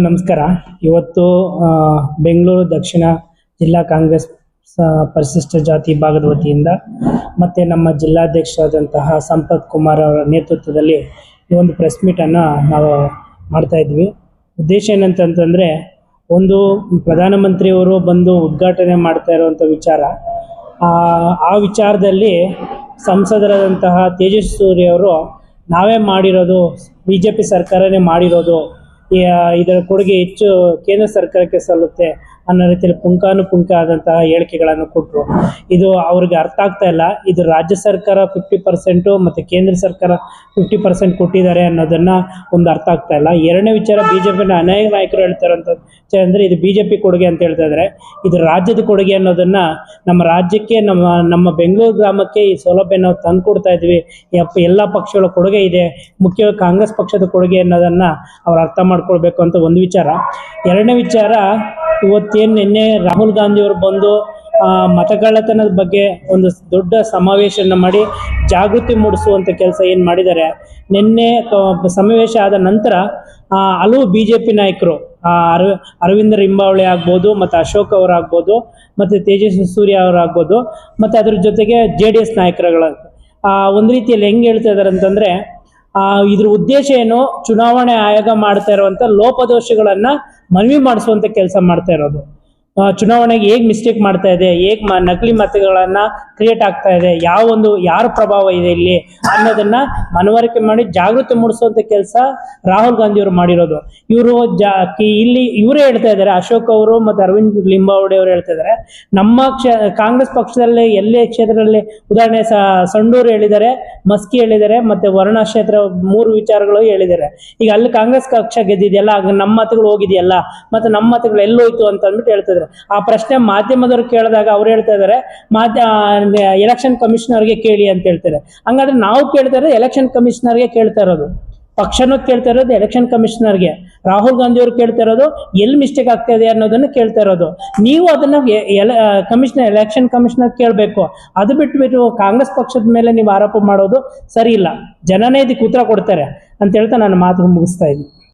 ನಮಸ್ಕಾರ. ಇವತ್ತು ಬೆಂಗಳೂರು ದಕ್ಷಿಣ ಜಿಲ್ಲಾ ಕಾಂಗ್ರೆಸ್ ಪರಿಶಿಷ್ಟ ಜಾತಿ ಭಾಗದ ವತಿಯಿಂದ ಮತ್ತು ನಮ್ಮ ಜಿಲ್ಲಾಧ್ಯಕ್ಷರಾದಂತಹ ಸಂಪತ್ ಕುಮಾರ್ ಅವರ ನೇತೃತ್ವದಲ್ಲಿ ಈ ಒಂದು ಪ್ರೆಸ್ ಮೀಟನ್ನು ನಾವು ಮಾಡ್ತಾ ಇದ್ವಿ. ಉದ್ದೇಶ ಏನಂತಂತಂದರೆ ಒಂದು ಪ್ರಧಾನಮಂತ್ರಿಯವರು ಬಂದು ಉದ್ಘಾಟನೆ ಮಾಡ್ತಾ ಇರುವಂಥ ವಿಚಾರ ಆ, ವಿಚಾರದಲ್ಲಿ ಸಂಸದರಾದಂತಹ ತೇಜಸ್ವಿ ಸೂರ್ಯ ಅವರು ನಾವೇ ಮಾಡಿರೋದು ಬಿ ಜೆ ಪಿ ಸರ್ಕಾರನೇ ಮಾಡಿರೋದು ಇದರ ಕೊಡುಗೆ ಹೆಚ್ಚು ಕೇಂದ್ರ ಸರ್ಕಾರಕ್ಕೆ ಸಲ್ಲುತ್ತೆ. ಅನ್ನೋ ರೀತಿಯಲ್ಲಿ ಪುಂಖಾನುಪುಂಖ ಆದಂತಹ ಹೇಳಿಕೆಗಳನ್ನು ಕೊಟ್ಟರು ಇದು ಅವ್ರಿಗೆ ಅರ್ಥ ಆಗ್ತಾ ಇಲ್ಲ. ಇದು ರಾಜ್ಯ ಸರ್ಕಾರ ಫಿಫ್ಟಿ ಪರ್ಸೆಂಟು ಮತ್ತು ಕೇಂದ್ರ ಸರ್ಕಾರ ಫಿಫ್ಟಿ ಪರ್ಸೆಂಟ್ ಕೊಟ್ಟಿದ್ದಾರೆ ಅನ್ನೋದನ್ನು ಒಂದು ಅರ್ಥ ಆಗ್ತಾ ಇಲ್ಲ. ಎರಡನೇ ವಿಚಾರ ಬಿ ಜೆ ಪಿನ ಅನೇಕ ನಾಯಕರು ಹೇಳ್ತಾರಂತ ಅಂದರೆ ಇದು ಬಿ ಜೆ ಪಿ ಕೊಡುಗೆ ಅಂತ ಹೇಳ್ತಾ ಇದ್ದಾರೆ ಇದು ರಾಜ್ಯದ ಕೊಡುಗೆ ಅನ್ನೋದನ್ನು ನಮ್ಮ ರಾಜ್ಯಕ್ಕೆ, ನಮ್ಮ ನಮ್ಮ ಬೆಂಗಳೂರು ಗ್ರಾಮಕ್ಕೆ ಈ ಸೌಲಭ್ಯ ನಾವು ತಂದು ಕೊಡ್ತಾ ಇದ್ವಿ. ಎಲ್ಲ ಪಕ್ಷಗಳ ಕೊಡುಗೆ ಇದೆ. ಮುಖ್ಯವಾಗಿ ಕಾಂಗ್ರೆಸ್ ಪಕ್ಷದ ಕೊಡುಗೆ ಅನ್ನೋದನ್ನು ಅವರು ಅರ್ಥ ಮಾಡ್ಕೊಳ್ಬೇಕು ಅಂತ ಒಂದು ವಿಚಾರ. ಎರಡನೇ ವಿಚಾರ ಇವತ್ತೇನು ನಿನ್ನೆ ರಾಹುಲ್ ಗಾಂಧಿಯವರು ಬಂದು ಮತಗಳ್ಳತನದ ಬಗ್ಗೆ ಒಂದು ದೊಡ್ಡ ಸಮಾವೇಶನ ಮಾಡಿ ಜಾಗೃತಿ ಮೂಡಿಸುವಂಥ ಕೆಲಸ ಏನು ಮಾಡಿದ್ದಾರೆ. ನಿನ್ನೆ ಸಮಾವೇಶ ಆದ ನಂತರ ಹಲವು ಬಿ ಜೆ ಪಿ ನಾಯಕರು ಅರವಿ, ಅರವಿಂದ ಹಿಂಬಾವಳಿ ಆಗ್ಬೋದು, ಮತ್ತು ಅಶೋಕ್ ಅವರಾಗ್ಬೋದು ಮತ್ತು ತೇಜಸ್ವಿ ಸೂರ್ಯ ಅವರಾಗ್ಬೋದು ಮತ್ತು ಅದ್ರ ಜೊತೆಗೆ ಜೆ ಡಿ ಎಸ್ ನಾಯಕರುಗಳ ಒಂದು ರೀತಿಯಲ್ಲಿ ಹೆಂಗೆ ಹೇಳ್ತಾ ಇದ್ದಾರೆ ಅಂತಂದರೆ ಇದ್ರ ಉದ್ದೇಶ ಏನು? ಚುನಾವಣೆ ಆಯೋಗ ಮಾಡ್ತಾ ಇರುವಂತ ಲೋಪದೋಷಗಳನ್ನ ಮನವಿ ಮಾಡಿಸುವಂತ ಕೆಲಸ ಮಾಡ್ತಾ ಇರೋದು. ಆ, ಚುನಾವಣೆಗೆ ಹೇಗೆ ಮಿಸ್ಟೇಕ್ ಮಾಡ್ತಾ ಇದೆ, ಹೇಗ್ ನಕಲಿ ಮತಗಳನ್ನು ಕ್ರಿಯೇಟ್ ಆಗ್ತಾ ಇದೆ, ಯಾವ ಒಂದು, ಯಾರ ಪ್ರಭಾವ ಇದೆ ಇಲ್ಲಿ ಅನ್ನೋದನ್ನ ಮನವರಿಕೆ ಮಾಡಿ ಜಾಗೃತಿ ಮೂಡಿಸುವಂತ ಕೆಲಸ ರಾಹುಲ್ ಗಾಂಧಿ ಅವರು ಮಾಡಿರೋದು. ಇವರು ಜಾ ಇಲ್ಲಿ ಇವರೇ ಹೇಳ್ತಾ ಇದ್ದಾರೆ, ಅಶೋಕ್ ಅವರು ಮತ್ತೆ ಅರವಿಂದ್ ಲಿಂಬಾವಳಿ ಅವರು ಹೇಳ್ತಾ ಇದ್ದಾರೆ. ನಮ್ಮ ಕ್ಷ, ಕಾಂಗ್ರೆಸ್ ಪಕ್ಷದಲ್ಲಿ, ಎಲ್ಲೇ ಕ್ಷೇತ್ರದಲ್ಲಿ, ಉದಾಹರಣೆ ಸಂಡೂರು ಹೇಳಿದ್ದಾರೆ, ಮಸ್ಕಿ ಹೇಳಿದ್ದಾರೆ, ಮತ್ತೆ ವರ್ಣ ಕ್ಷೇತ್ರ ಮೂರು ವಿಚಾರಗಳು ಹೇಳಿದ್ದಾರೆ. ಈಗ ಅಲ್ಲಿ ಕಾಂಗ್ರೆಸ್ ಪಕ್ಷ ಗೆದ್ದಿದೆಯಲ್ಲ ನಮ್ಮ ಮತಗಳು ಹೋಗಿದೆಯಲ್ಲ, ಮತ್ತೆ ನಮ್ಮ ಮತಗಳು ಎಲ್ಲೋಯ್ತು ಅಂತ ಅಂದ್ಬಿಟ್ಟು ಆ ಪ್ರಶ್ನೆ ಮಾಧ್ಯಮದವ್ರು ಕೇಳಿದಾಗ ಅವ್ರು ಹೇಳ್ತಾ ಇದ್ದಾರೆ ಮಾಧ್ಯ ಎಲೆಕ್ಷನ್ ಕಮಿಷನರ್ಗೆ ಕೇಳಿ ಅಂತ ಹೇಳ್ತಾರೆ. ಹಂಗಾದ್ರೆ ನಾವು ಕೇಳ್ತಾ ಇರೋದು ಎಲೆಕ್ಷನ್ ಕಮಿಷನರ್ಗೆ ಕೇಳ್ತಾ ಇರೋದು. ಪಕ್ಷನೂ ಕೇಳ್ತಾ ಇರೋದು ಎಲೆಕ್ಷನ್ ಕಮಿಷನರ್ಗೆ ರಾಹುಲ್ ಗಾಂಧಿ ಅವರು ಕೇಳ್ತಾ ಇರೋದು ಎಲ್ಲಿ ಮಿಸ್ಟೇಕ್ ಆಗ್ತಾ ಇದೆ ಅನ್ನೋದನ್ನ ಕೇಳ್ತಾ ಇರೋದು. ನೀವು ಅದನ್ನ ಕಮಿಷನರ್ ಎಲೆಕ್ಷನ್ ಕಮಿಷನರ್ ಕೇಳಬೇಕು. ಅದು ಬಿಟ್ಬಿಟ್ಟು ಕಾಂಗ್ರೆಸ್ ಪಕ್ಷದ ಮೇಲೆ ನೀವು ಆರೋಪ ಮಾಡೋದು ಸರಿ ಇಲ್ಲ ಜನನೇ ಇದಕ್ಕೆ ಉತ್ತರ ಕೊಡ್ತಾರೆ. ಅಂತ ಹೇಳ್ತಾ ನಾನು ಮಾತು ಮುಗಿಸ್ತಾ ಇದ್ದೀನಿ.